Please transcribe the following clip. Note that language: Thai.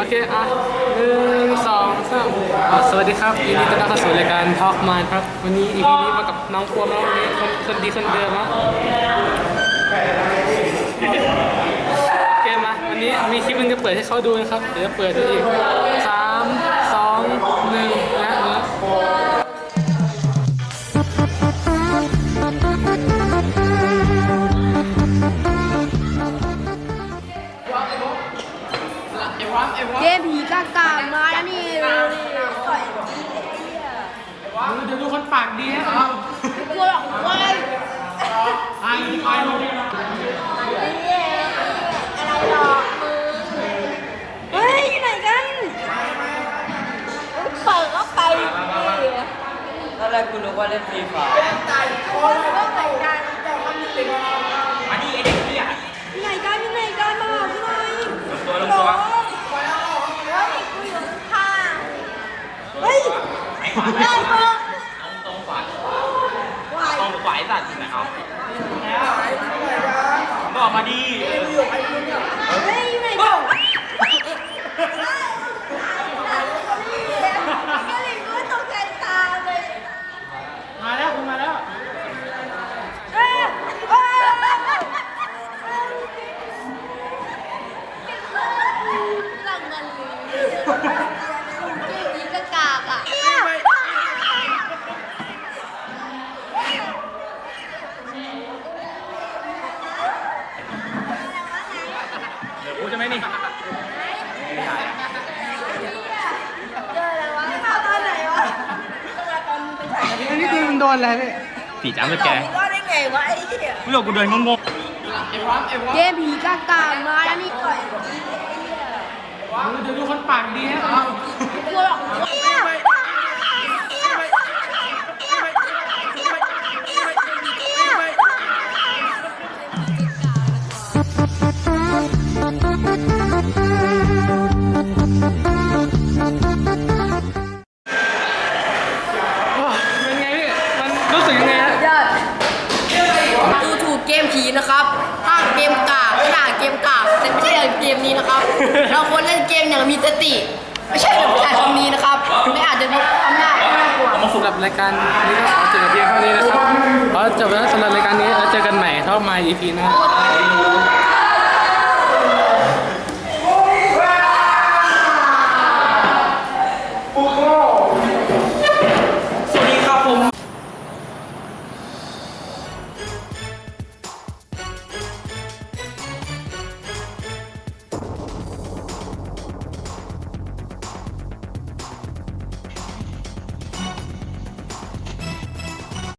โอเค อะหนึ่งสองสามอะสวัสดีครับยินดีต้อนรับเข้าสู่รายการ Talk Man ครับ วันนี้อีพีนี้มากับน้องควงน้องนี้คนคนดีคนเดิมอะโอเคมา วันนี้มีคลิปหนึงจะเปิดให้เขาดูนะครับ เดี๋ยวจะเปิดดูอีกสามสองหนึ่งและและ เกมผีกากามาแล้วนี่ดูดิต่อยเดี๋ยวดูคนปากดีฮะกลัวหรอกเว้ยไอ้ไอ้อะไรหรอกมึงเฮ้ยอยู่ไหนกันเปิดก็ไปดิตอนแรกกูนึกว่าเล่นฟรีไฟคนก็ไหนกันแต่ว่ามีอันนี้ไอเด็กเหี้ย ไหนกันอยู่ไหนกันมาหาพี่หน่อย ตัวลงตัว เฮ้ยกูอยู่ข้างเฮ้ยเฮ้ยมึง ตรงขวา ไหว ตรงขวาไอ้สัตว์นะครับบอกมาดี เฮ้ยอยู่ไหนกันก็ เลยกูตกใจตาเลยมาแล้วคุณมาแล้วยเอ้ยหลังมันเลยเกมนี้ก็กากอะ เดี๋ยวกูจะไม่ นี่เจออะไรวะมาตอนไหนวะตอนไปถ่ายอันนี้คือมันโดนอะไรพี่ผีจ้าไม่แกก็ได้ไงวะไอ้เหี้ยกูบอกกูเดินงงเกมผีกากามาแล้วนี่ก่อยเดี๋ยวดูคนปากดีฮะกลัวหรอกีนะครับ ถ้าเกมกากไม่ด่าเกมกากแต่ไม่ใช่เกมนี้นะครับ เราควรเล่นเกมอย่างมีสติ ไม่ใช่แบบใช้คำนี้นะครับ ไม่อาจจะมีอำนาจมากกว่าสำหรับรายการนี้ก็ขอจบแต่เพียงเท่านี้นะครับขอจบแล้วสำหรับรายการนี้แล้วเจอกันใหม่เท่ามา EP หน้า